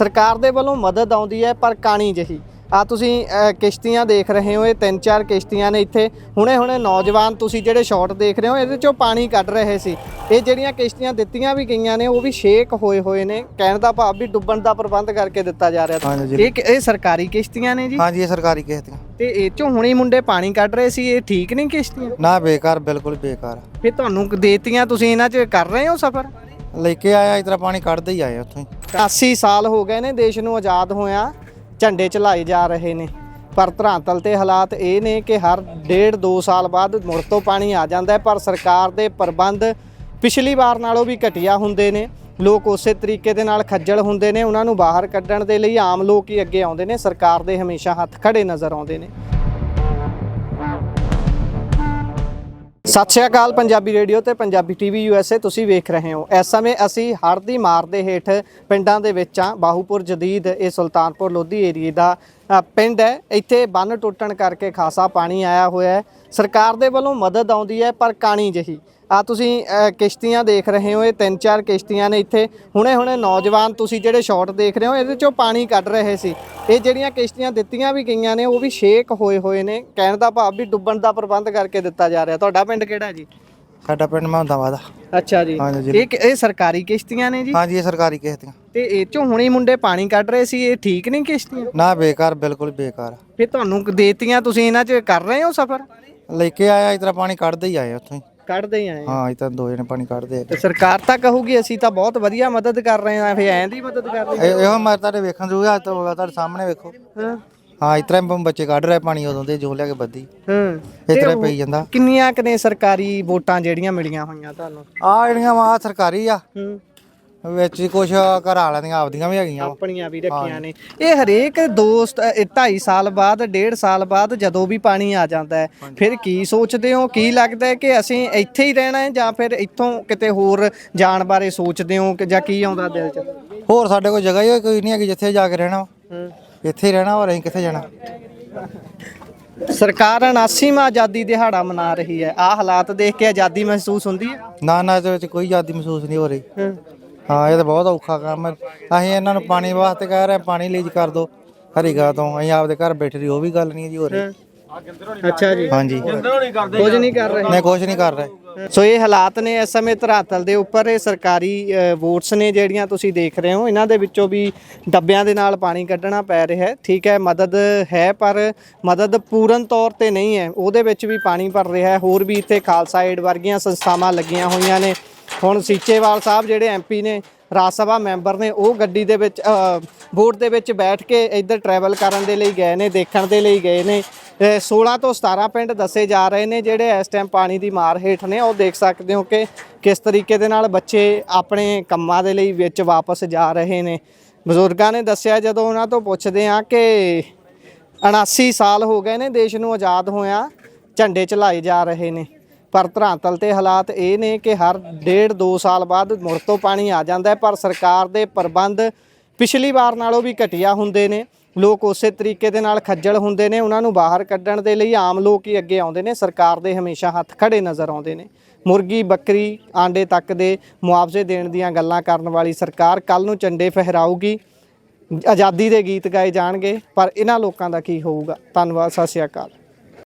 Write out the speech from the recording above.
ਸਰਕਾਰ ਦੇ ਵੱਲੋਂ ਮਦਦ ਆਉਂਦੀ ਹੈ ਪਰ ਕਾਣੀ ਜਹੀ। ਆ ਤੁਸੀਂ ਕਿਸ਼ਤੀਆਂ ਦੇਖ ਰਹੇ ਹੋ ਇਹ ਤਿੰਨ ਚਾਰ ਕਿਸ਼ਤੀਆਂ ਨੇ ਇੱਥੇ। ਹੁਣੇ ਹੁਣੇ ਨੌਜਵਾਨ ਤੁਸੀਂ ਜਿਹੜੇ ਸ਼ਾਟ ਦੇਖ ਰਹੇ ਹੋ ਇਹਦੇ ਚੋਂ ਪਾਣੀ ਕੱਢ ਰਹੇ ਸੀ। ਇਹ ਜਿਹੜੀਆਂ ਕਿਸ਼ਤੀਆਂ ਦਿੱਤੀਆਂ ਵੀ ਗਈਆਂ ਨੇ ਉਹ ਵੀ ਸ਼ੇਕ ਹੋਏ ਹੋਏ ਨੇ। ਕਹਿਣ ਦਾ ਭਾਵ ਵੀ ਡੁੱਬਣ ਦਾ ਪ੍ਰਬੰਧ ਕਰਕੇ ਦਿੱਤਾ ਜਾ ਰਿਹਾ। ਇਹ ਇਹ ਸਰਕਾਰੀ ਕਿਸ਼ਤੀਆਂ ਨੇ ਜੀ? ਹਾਂਜੀ ਇਹ ਸਰਕਾਰੀ ਕਿਸ਼ਤੀਆਂ। ਤੇ ਇਹ ਚੋਂ ਹੁਣੇ ਮੁੰਡੇ ਪਾਣੀ ਕੱਢ ਰਹੇ ਸੀ ਇਹ ਠੀਕ ਨਹੀਂ ਕਿਸ਼ਤੀਆਂ? ਨਾ ਬੇਕਾਰ ਬਿਲਕੁਲ ਬੇਕਾਰ। ਫਿਰ ਤੁਹਾਨੂੰ ਦੇਤੀਆਂ ਤੁਸੀਂ ਇਹਨਾਂ 'ਚ ਕਰ ਰਹੇ ਹੋ ਸਫ਼ਰ? ਲੈ ਕੇ ਆਇਆ ਇਸ ਤਰ੍ਹਾਂ ਪਾਣੀ ਕੱਢਦੇ ਹੀ ਆਏ ਉੱਥੋਂ 80 ਸਾਲ ਹੋ ਗਏ ਨੇ ਦੇਸ਼ ਨੂੰ ਆਜ਼ਾਦ ਹੋਇਆ, ਝੰਡੇ ਚਲਾਏ ਜਾ ਰਹੇ ਨੇ। ਪਰ ਧਰਾਤਲ ਤੇ ਹਾਲਾਤ ਇਹ ਨੇ ਕਿ ਹਰ ਡੇਢ 2 ਸਾਲ ਬਾਅਦ ਮੁੜ ਤੋਂ ਪਾਣੀ ਆ ਜਾਂਦਾ ਹੈ, ਪਰ ਸਰਕਾਰ ਦੇ ਪ੍ਰਬੰਧ ਪਿਛਲੀ ਵਾਰ ਨਾਲੋਂ ਵੀ ਘਟੀਆ ਹੁੰਦੇ ਨੇ। ਲੋਕ ਉਸੇ ਤਰੀਕੇ ਦੇ ਨਾਲ ਖੱਜਲ ਹੁੰਦੇ ਨੇ, ਉਹਨਾਂ ਨੂੰ ਬਾਹਰ ਕੱਢਣ ਦੇ ਲਈ ਆਮ ਲੋਕ ਹੀ ਅੱਗੇ ਆਉਂਦੇ ਨੇ, ਸਰਕਾਰ ਦੇ ਹਮੇਸ਼ਾ ਹੱਥ ਖੜੇ ਨਜ਼ਰ ਆਉਂਦੇ ਨੇ। ਸਤਿ ਸ਼੍ਰੀ ਅਕਾਲ ਪੰਜਾਬੀ ਰੇਡੀਓ ਤੇ ਪੰਜਾਬੀ ਟੀਵੀ ਯੂਐਸਏ ਤੁਸੀਂ ਵੇਖ ਰਹੇ ਹੋ। ਇਸ ਸਮੇਂ ਅਸੀਂ ਹੜ੍ਹ ਦੀ ਮਾਰ ਦੇ ਹੇਠ ਪਿੰਡਾਂ ਦੇ ਵਿੱਚ ਆ ਬਾਹੂਪੁਰ, ਜਦੀਦ, ਇਹ ਸੁਲਤਾਨਪੁਰ, ਲੋਧੀ ਏਰੀਏ ਦਾ ਪਿੰਡ ਹੈ। ਇੱਥੇ ਬੰਨ ਟੁੱਟਣ ਕਰਕੇ ਖਾਸਾ ਪਾਣੀ ਆਇਆ ਹੋਇਆ ਹੈ। ਸਰਕਾਰ ਦੇ ਵੱਲੋਂ ਮਦਦ ਆਉਂਦੀ ਹੈ, ਪਰ ਕਾਣੀ ਜਹੀ। ਆ ਤੁਸੀਂ ਕਿਸ਼ਤੀਆਂ ਦੇਖ ਰਹੇ ਹੋ ਇਹ ਤਿੰਨ ਚਾਰ ਕਿਸ਼ਤੀਆਂ ਨੇ ਇੱਥੇ। ਹੁਣੇ ਹੁਣੇ ਨੌਜਵਾਨ ਤੁਸੀਂ ਜਿਹੜੇ ਸ਼ਾਟ ਦੇਖ ਰਹੇ ਹੋ ਇਹਦੇ ਚੋਂ ਪਾਣੀ ਕੱਢ ਰਹੇ ਸੀ। ਇਹ ਜਿਹੜੀਆਂ ਕਿਸ਼ਤੀਆਂ ਦਿੱਤੀਆਂ ਵੀ ਗਈਆਂ ਨੇ ਉਹ ਵੀ ਸ਼ੇਕ ਹੋਏ ਹੋਏ ਨੇ। ਕਹਿਣ ਦਾ ਭਾਵ ਵੀ ਡੁੱਬਣ ਦਾ ਪ੍ਰਬੰਧ ਕਰਕੇ ਦਿੱਤਾ ਜਾ ਰਿਹਾ। ਤੁਹਾਡਾ ਪਿੰਡ ਕਿਹੜਾ ਜੀ? ਸਾਡਾ ਪਿੰਡ ਮਹੰਦਾਵਾ ਦਾ ਅੱਛਾ ਜੀ। ਇਹ ਇਹ ਸਰਕਾਰੀ ਕਿਸ਼ਤੀਆਂ ਨੇ ਜੀ? ਹਾਂਜੀ ਇਹ ਸਰਕਾਰੀ ਕਿਸ਼ਤੀਆਂ। ਤੇ ਇਹ ਚੋਂ ਹੁਣੇ ਮੁੰਡੇ ਪਾਣੀ ਕੱਢ ਰਹੇ ਸੀ ਇਹ ਠੀਕ ਨਹੀਂ ਕਿਸ਼ਤੀਆਂ? ਨਾ ਬੇਕਾਰ ਬਿਲਕੁਲ ਬੇਕਾਰ। ਫਿਰ ਤੁਹਾਨੂੰ ਦੇਤੀਆਂ ਤੁਸੀਂ ਇਹਨਾਂ 'ਚ ਕਰ ਰਹੇ ਹੋ ਸਫ਼ਰ? ਲੈ ਕੇ ਆਇਆ ਇਸ ਤਰ੍ਹਾਂ ਪਾਣੀ ਕੱਢਦੇ ਹੀ ਆਏ ਉੱਥੋਂ ਕੱਢਦੇ ਆਏ ਹਾਂ ਇਸ ਤਰ੍ਹਾਂ ਦੋ ਜਣੇ ਪਾਣੀ ਕੱਢਦੇ ਤੇ ਸਰਕਾਰ ਤਾਂ ਕਹੂਗੀ ਅਸੀਂ ਤਾਂ ਬਹੁਤ ਵਧੀਆ ਮਦਦ ਕਰ ਰਹੇ ਹਾਂ ਫਿਰ ਐਂ ਦੀ ਮਦਦ ਕਰ ਆ ਇਹ- ਇਹੋ ਮੈਂ ਤੁਹਾਡੇ ਵੇਖਣ ਜੂਗਾ ਅੱਜ ਤੋਂ ਤੁਹਾਡੇ ਸਾਹਮਣੇ ਵੇਖੋ। ਹਾਂ। ਹਾਂ ਇਸ ਤਰ੍ਹਾਂ ਹੀ ਬੱਚੇ ਕੱਢ ਰਹੇ ਪਾਣੀ ਉਦੋਂ ਦੇ ਜੋ ਲਿਆ ਕੇ ਬੱਦੀ ਹਾਂ। ਇਸ ਤਰ੍ਹਾਂ ਹੀ ਪਈ ਜਾਂਦਾ। ਕਿੰਨੀਆਂ ਕੁ ਨੇ ਸਰਕਾਰੀ ਵੋਟਾਂ ਜਿਹੜੀਆਂ ਮਿਲੀਆਂ ਹੋਈਆਂ ਤੁਹਾਨੂੰ? ਆ ਜਿਹੜੀਆਂ ਵਾ ਸਰਕਾਰੀ ਆ। ਹੂੰ। ਵਿੱਚ ਕੁਝ ਘਰ ਵਾਲਿਆਂ ਦੀਆਂ ਆਪਦੀਆਂ ਵੀ ਹੈਗੀਆਂ ਵਾ। ਆਪਣੀਆਂ ਵੀ ਰੱਖੀਆਂ ਨੇ। ਇਹ ਹਰੇਕ ਦੋਸਤ 2.5 ਸਾਲ ਬਾਅਦ 1.5 ਸਾਲ ਬਾਅਦ ਜਦੋਂ ਵੀ ਪਾਣੀ ਆ ਜਾਂਦਾ ਹੈ ਫਿਰ ਕੀ ਸੋਚਦੇ ਹੋ? ਕੀ ਲੱਗਦਾ ਹੈ ਕਿ ਅਸੀਂ ਇੱਥੇ ਹੀ ਰਹਿਣਾ ਹੈ ਜਾਂ ਫਿਰ ਇੱਥੋਂ ਕਿਤੇ ਹੋਰ ਜਾਣ ਬਾਰੇ ਸੋਚਦੇ ਹੋ ਕਿ ਜਾਂ ਕੀ ਆਉਂਦਾ ਦਿਲ 'ਚ? ਹੋਰ ਸਾਡੇ ਕੋਲ ਜਗ੍ਹਾ ਹੀ ਕੋਈ ਨਹੀਂ ਹੈਗੀ ਜਿੱਥੇ ਜਾ ਕੇ ਰਹਿਣਾ ਵਾ। ਹੂੰ। ਇੱਥੇ ਹੀ ਰਹਿਣਾ ਹੋਰ ਅਸੀਂ ਕਿੱਥੇ ਜਾਣਾ? ਸਰਕਾਰ 79ਵਾਂ ਆਜ਼ਾਦੀ ਦਿਹਾੜਾ ਮਨਾ ਰਹੀ ਹੈ। ਆਹ ਹਾਲਾਤ ਦੇਖ ਕੇ ਆਜ਼ਾਦੀ ਮਹਿਸੂਸ ਹੁੰਦੀ ਹੈ? ਨਾ ਨਾ ਇਹਦੇ ਵਿੱਚ ਕੋਈ ਆਜ਼ਾਦੀ ਮਹਿਸੂਸ ਨਹੀਂ ਹੋ ਰਹੀ। ਹੂੰ ਇਹ ਤਾਂ ਬਹੁਤ ਔਖਾ ਕੰਮ ਹੈ। ਅਸੀਂ ਇਹਨਾਂ ਨੂੰ ਪਾਣੀ ਵਾਸਤੇ ਕਹਿ ਰਹੇ ਪਾਣੀ ਲੀਜ ਕਰ ਦਿਓ। ਹਰੀਗਾ ਤੋਂ ਅਸੀਂ ਆਪਦੇ ਘਰ ਬੈਠੇ ਰਹੀ ਉਹ ਵੀ ਗੱਲ ਨਹੀਂ ਜੀ ਹੋ ਰਹੀ। ਅੱਛਾ ਜੀ। ਹਾਂਜੀ। ਕੁਝ ਨਹੀਂ ਕਰ ਰਹੇ। ਮੈਂ ਕੁਝ ਨਹੀਂ ਕਰ ਰਹੇ। ਸੋ ਇਹ ਹਾਲਾਤ ਨੇ ਇਸ ਸਮੇਂ ਧਰਾਤਲ ਦੇ ਉੱਪਰ। ਇਹ ਸਰਕਾਰੀ ਵੋਟਸ ਨੇ ਜਿਹੜੀਆਂ ਤੁਸੀਂ ਦੇਖ ਰਹੇ ਹੋ ਇਹਨਾਂ ਦੇ ਵਿੱਚੋਂ ਵੀ ਡੱਬਿਆਂ ਦੇ ਨਾਲ ਪਾਣੀ ਕੱਢਣਾ ਪੈ ਰਿਹਾ ਹੈ। ਠੀਕ ਹੈ ਮਦਦ ਹੈ ਪਰ ਮਦਦ ਪੂਰਨ ਤੌਰ ਤੇ ਨਹੀਂ ਹੈ। ਉਹਦੇ ਵਿੱਚ ਵੀ ਪਾਣੀ ਭਰ ਰਿਹਾ ਹੈ। ਹੋਰ ਵੀ ਇੱਥੇ ਖਾਲਸਾ ਏਡ ਵਰਗੀਆਂ ਸੰਸਥਾਵਾਂ ਲੱਗੀਆਂ ਹੋਈਆਂ ਨੇ। ਹੁਣ ਸੀਚੇਵਾਲ ਸਾਹਿਬ ਜਿਹੜੇ ਐਮਪੀ ਨੇ ਰਾਜ ਸਭਾ ਮੈਂਬਰ ਨੇ ਉਹ ਗੱਡੀ ਦੇ ਵਿੱਚ ਅ, ਦੇ ਵਿੱਚ ਬੈਠ ਕੇ ਇੱਧਰ ਟਰੈਵਲ ਕਰਨ ਦੇ ਲਈ ਗਏ ਨੇ ਦੇਖਣ ਦੇ ਲਈ ਗਏ ਨੇ। ਅ, 16 ਤੋਂ 17 ਪਿੰਡ ਦੱਸੇ ਜਾ ਰਹੇ ਨੇ ਜਿਹੜੇ ਇਸ ਟਾਈਮ ਪਾਣੀ ਦੀ ਮਾਰ ਹੇਠ ਨੇ। ਉਹ ਦੇਖ ਸਕਦੇ ਹੋ ਕਿ ਕਿਸ ਤਰੀਕੇ ਦੇ ਨਾਲ ਬੱਚੇ ਆਪਣੇ ਕੰਮਾਂ ਦੇ ਲਈ ਵਿੱਚ ਵਾਪਸ ਜਾ ਰਹੇ ਨੇ। ਬਜ਼ੁਰਗਾਂ ਨੇ ਦੱਸਿਆ ਜਦੋਂ ਉਹਨਾਂ ਤੋਂ ਪੁੱਛਦੇ ਆ ਕਿ 79 ਸਾਲ ਹੋ ਗਏ ਨੇ ਦੇਸ਼ ਨੂੰ ਆਜ਼ਾਦ ਹੋਇਆ ਝੰਡੇ ਚਲਾਏ ਜਾ ਰਹੇ ਨੇ। ਪਰ ਧਰਾਤਲ ਤੇ ਹਾਲਾਤ ਇਹ ਨੇ ਕਿ ਹਰ ਡੇਢ 2 ਸਾਲ ਬਾਅਦ ਮੁੜ ਤੋਂ ਪਾਣੀ ਆ ਜਾਂਦਾ ਪਰ ਸਰਕਾਰ ਦੇ ਪ੍ਰਬੰਧ ਪਿਛਲੀ ਵਾਰ ਨਾਲੋਂ ਵੀ ਘਟੀਆ ਹੁੰਦੇ ਨੇ। ਲੋਕ ਉਸੇ ਤਰੀਕੇ ਦੇ ਨਾਲ ਖੱਜਲ ਹੁੰਦੇ ਨੇ। ਉਹਨਾਂ ਨੂੰ ਬਾਹਰ ਕੱਢਣ ਦੇ ਲਈ ਆਮ ਲੋਕ ਹੀ ਅੱਗੇ ਆਉਂਦੇ ਨੇ। ਸਰਕਾਰ ਦੇ ਹਮੇਸ਼ਾ ਹੱਥ ਖੜੇ ਨਜ਼ਰ ਆਉਂਦੇ ਨੇ। ਮੁਰਗੀ, ਬੱਕਰੀ, ਆਂਡੇ ਤੱਕ ਦੇ ਮੁਆਵਜ਼ੇ ਦੇਣ ਦੀਆਂ ਗੱਲਾਂ ਕਰਨ ਵਾਲੀ ਸਰਕਾਰ ਕੱਲ ਨੂੰ ਝੰਡੇ ਫਹਿਰਾਊਗੀ। ਆਜ਼ਾਦੀ ਦੇ ਗੀਤ ਗਾਏ ਜਾਣਗੇ, ਪਰ ਇਹਨਾਂ ਲੋਕਾਂ ਦਾ ਕੀ ਹੋਊਗਾ? ਧੰਨਵਾਦ, ਸਤਿ ਸ਼੍ਰੀ ਅਕਾਲ।